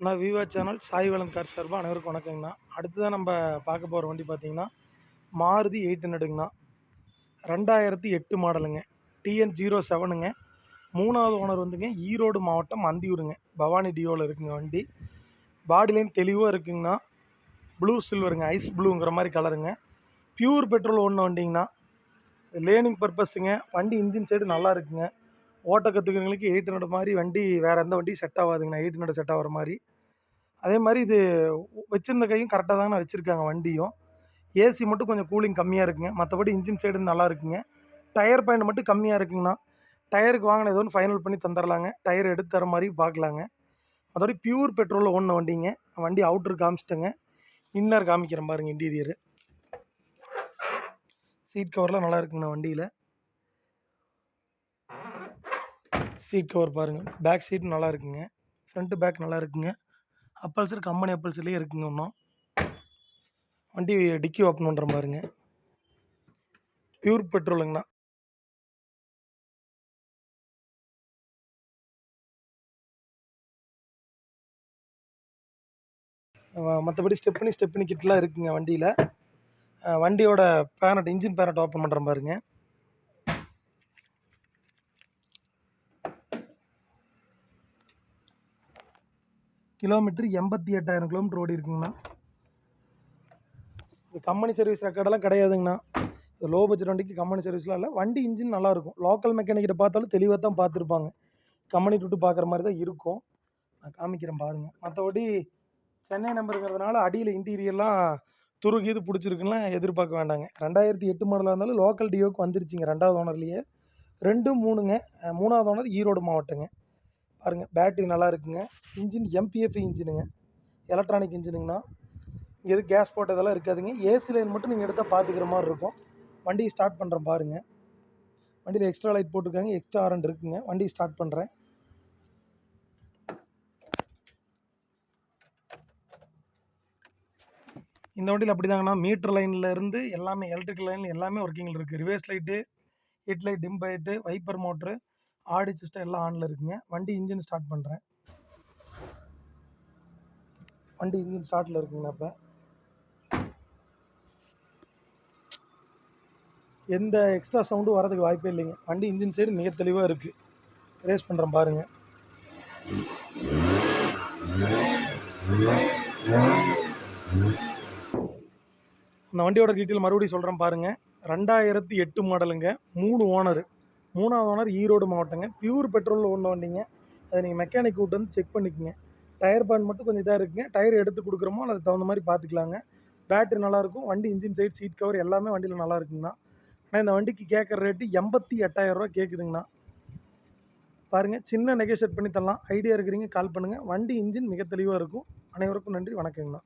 அண்ணா விவா channel Sai வளம் car சார்பாக அனைவருக்கும் வணக்கங்கண்ணா. அடுத்ததான் நம்ம பார்க்க போகிற வண்டி பார்த்தீங்கன்னா மாருதி எயிட் ஹண்ட்ரடுங்கண்ணா ரெண்டாயிரத்தி எட்டு மாடலுங்க டிஎன் ஜீரோ செவனுங்க மூணாவது ஓனர் வந்துங்க ஈரோடு மாவட்டம் அந்தியூருங்க பவானி டியோவில் இருக்குங்க வண்டி. பாடி லைன் தெளிவாக இருக்குங்கண்ணா. ப்ளூ சில்வருங்க ஐஸ் ப்ளூங்கிற மாதிரி கலருங்க பியூர் பெட்ரோல் ஒன்று வண்டிங்கண்ணா. லேர்னிங் பர்பஸுங்க வண்டி இன்ஜின் சைடு நல்லா இருக்குங்க. ஓட்ட கற்றுக்கிறவங்களுக்கு எயிட் ஹண்ட்ரட் மாதிரி வண்டி வேறு எந்த வண்டி செட் ஆகாதுங்கண்ணா. எயிட் ஹண்ட்ரட் செட் ஆகிற மாதிரி. அதே மாதிரி இது வச்சுருந்த கையும் கரெக்டாக தாங்கண்ணா வச்சுருக்காங்க வண்டியும். ஏசி மட்டும் கொஞ்சம் கூலிங் கம்மியாக இருக்குங்க. மற்றபடி இன்ஜின் சைடு நல்லா இருக்குங்க. டயர் பாயிண்ட் மட்டும் கம்மியாக இருக்குங்கண்ணா. டயருக்கு வாங்கின ஏதோ ஒன்று ஃபைனல் பண்ணி தந்துடலாங்க டயர் எடுத்து தர மாதிரி பார்க்கலாங்க அதோட பியூர் பெட்ரோலில் ஓடின வண்டிங்க. வண்டி அவுட்ரு காமிச்சிட்டேங்க. இன்னர் காமிக்கிறேன் பாருங்கள் இன்டீரியரு சீட் கவர்லாம் நல்லா இருக்குங்கண்ணா வண்டியில். சீட் கவர் பாருங்கள் பேக் சீட் நல்லா இருக்குங்க. ஃப்ரண்ட்டு பேக் நல்லா இருக்குங்க. அப்பல்சர் கம்பெனி அப்பல்சர்லேயே இருக்குங்க இன்னும். வண்டி டிக்கி ஓப்பன் பண்ணுற பாருங்க பியூர் பெட்ரோலுங்கண்ணா மற்றபடி ஸ்டெப்னி ஸ்டெப்னி கிட்லாம் இருக்குங்க வண்டியில். வண்டியோட பேனட் இன்ஜின் பேனட் ஓப்பன் பண்ணுற பாருங்க கிலோமீட்டர் எண்பத்தி எட்டாயிரம் கிலோமீட்டர் ஓடி இருக்குங்கண்ணா. இது கம்பெனி சர்வீஸ் ரெக்கார்டெல்லாம் கிடையாதுங்கண்ணா. இது லோ பட்ஜெட் வண்டிக்கு கம்பெனி சர்வீஸ்லாம் இல்லை. வண்டி இன்ஜின் நல்லாயிருக்கும் லோக்கல் மெக்கானிக்கிட்ட பார்த்தாலும் தெளிவாக தான் பார்த்துருப்பாங்க. கம்பெனி விட்டு பார்க்குற மாதிரி தான் இருக்கும். நான் காமிக்கிறேன் பாருங்கள் மற்றபடி சென்னை நம்பருங்கிறதுனால அடியில் இன்டீரியர்லாம் துருகி இது பிடிச்சிருக்குன்னா எதிர்பார்க்க வேண்டாங்க. ரெண்டாயிரத்தி எட்டு மாடலாக இருந்தாலும் லோக்கல் டியோக்கு வந்துருச்சுங்க. ரெண்டாவது ஓனர்லேயே ரெண்டு மூணுங்க. மூணாவது ஓனர் ஈரோடு மாவட்டங்க. பாருங்கள் பேட்டரி நல்லா இருக்குங்க. இன்ஜின் எம்பிஎஃப் இன்ஜினுங்க எலக்ட்ரானிக் இன்ஜினுங்கண்ணா இங்கே எதுவும் கேஸ் போட்டதெல்லாம் இருக்காதுங்க. ஏசி லைன் மட்டும் நீங்கள் எடுத்தால் பார்த்துக்கிற மாதிரி இருக்கும். வண்டியை ஸ்டார்ட் பண்ணுறேன் பாருங்கள் வண்டியில் எக்ஸ்ட்ரா லைட் போட்டிருக்காங்க. எக்ஸ்ட்ரா ஆரண்ட் இருக்குங்க. வண்டியை ஸ்டார்ட் பண்ணுறேன் இந்த வண்டியில் அப்படி தாங்கண்ணா மீட்டர் லைனில் இருந்து எல்லாமே எலக்ட்ரிக்கல் லைனில் எல்லாமே ஒர்க்கிங்கில் இருக்குது reverse light head light dim light wiper motor audio system எல்லாம் ஆனில் இருக்குங்க. வண்டி இன்ஜின் ஸ்டார்ட் பண்ணுறேன் வண்டி இன்ஜின் ஸ்டார்ட்டில் இருக்குங்கண்ணா இப்போ எந்த எக்ஸ்ட்ரா சவுண்டும் வரதுக்கு வாய்ப்பே இல்லைங்க. வண்டி இன்ஜின் சைடு மிக தெளிவாக இருக்குது ரேஸ் பண்ணுறேன் பாருங்கள் இந்த வண்டியோட டீட்டெயில் மறுபடியும் சொல்கிறேன் பாருங்கள் ரெண்டாயிரத்தி எட்டு மாடலுங்க மூணு ஓனரு மூணாவது ஓனர் ஈரோடு மாவட்டங்க. பியூர் பெட்ரோலில் ஒன்று வண்டிங்க. அதை நீங்கள் மெக்கானிக் கூட்டு வந்து செக் பண்ணிக்கோங்க. டயர் பேண்ட் மட்டும் கொஞ்சம் இதாக இருக்குங்க. டயர் எடுத்து கொடுக்குறோமோ அதுக்கு தகுந்த மாதிரி பார்த்துக்கலாங்க பேட்டரி நல்லாயிருக்கும் வண்டி இன்ஜின் சைடு சீட் கவர் எல்லாமே வண்டியில் நல்லா இருக்குங்கண்ணா. ஆனால் இந்த வண்டிக்கு கேட்குற ரேட்டு எண்பத்தி எட்டாயிரரூவா கேட்குதுங்கண்ணா பாருங்கள் சின்ன நெகோஷியேட் பண்ணி தரலாம். ஐடியா இருக்கிறீங்க கால் பண்ணுங்கள் வண்டி இன்ஜின் மிக தெளிவாக இருக்கும். அனைவருக்கும் நன்றி வணக்கங்கண்ணா.